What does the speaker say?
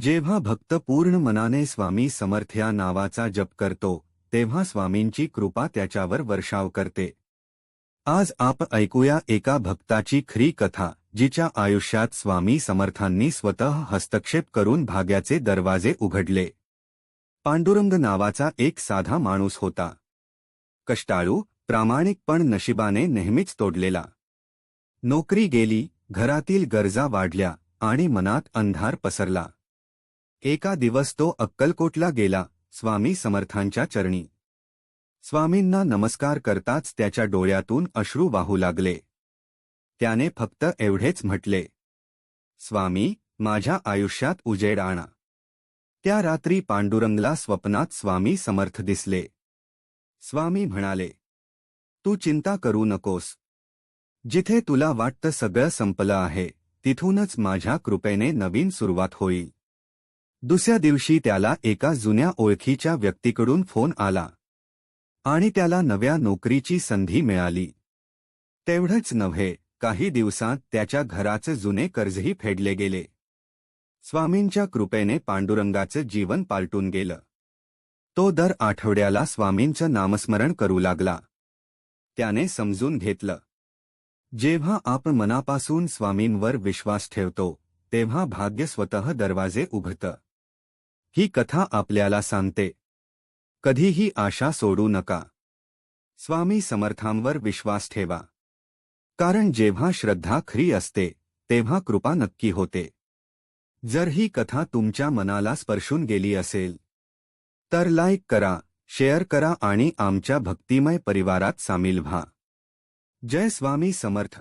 जेव्हा भक्त पूर्ण मनाने स्वामी समर्थ या नावाचा जप करतो तेव्हा स्वामींची कृपा त्याच्यावर वर्षाव करते. आज आप ऐकूया एका भक्ताची खरी कथा जिच्या आयुष्यात स्वामी समर्थांनी स्वतः हस्तक्षेप करून भाग्याचे दरवाजे उघडले. पांडुरंग नावाचा एक साधा माणूस होता. कष्टाळू प्रामाणिक पण नशिबाने नेहमीच तोडलेला. नोकरी गेली घरातील गरजा वाढल्या आणि मनात अंधार पसरला. एका दिवस तो अक्कलकोटला गेला स्वामी समर्थांच्या चरणी. स्वामींना नमस्कार करताच त्याच्या डोळ्यातून अश्रू वाहू लागले. त्याने फक्त एवढेच म्हटले स्वामी माझ्या आयुष्यात उजेड आणा. त्या रात्री पांडुरंगला स्वप्नात स्वामी समर्थ दिसले. स्वामी म्हणाले तू चिंता करू नकोस. जिथे तुला वाटतं सगळं संपलं आहे तिथूनच माझ्या कृपेने नवीन सुरुवात होईल. दुसऱ्या दिवशी त्याला एका जुन्या ओळखीच्या व्यक्तीकडून फोन आला. आणि त्याला नव्या नोकरीची संधी मिळाली. तेवढंच नव्हे काही दिवसांत त्याच्या घराचे जुने कर्जही फेडले गेले. स्वामींच्या कृपेने पांडुरंगाचं जीवन पालटून गेलं. तो दर आठवड्याला स्वामींचं नामस्मरण करू लागला. त्याने समजून घेतलं. जेव्हा आपण मनापासून स्वामींवर विश्वास ठेवतो तेव्हा भाग्य स्वतः दरवाजे उघडतं. ही कथा आपल्याला सांगते. कधीही आशा सोडू नका. स्वामी समर्थांवर विश्वास ठेवा. कारण जेव्हा श्रद्धा खरी असते तेव्हा कृपा नक्की होते. जर ही कथा तुमच्या मनाला स्पर्शून गेली असेल तर लाईक करा शेअर करा आणि आमच्या भक्तिमय परिवारात सामील व्हा. जय स्वामी समर्थ.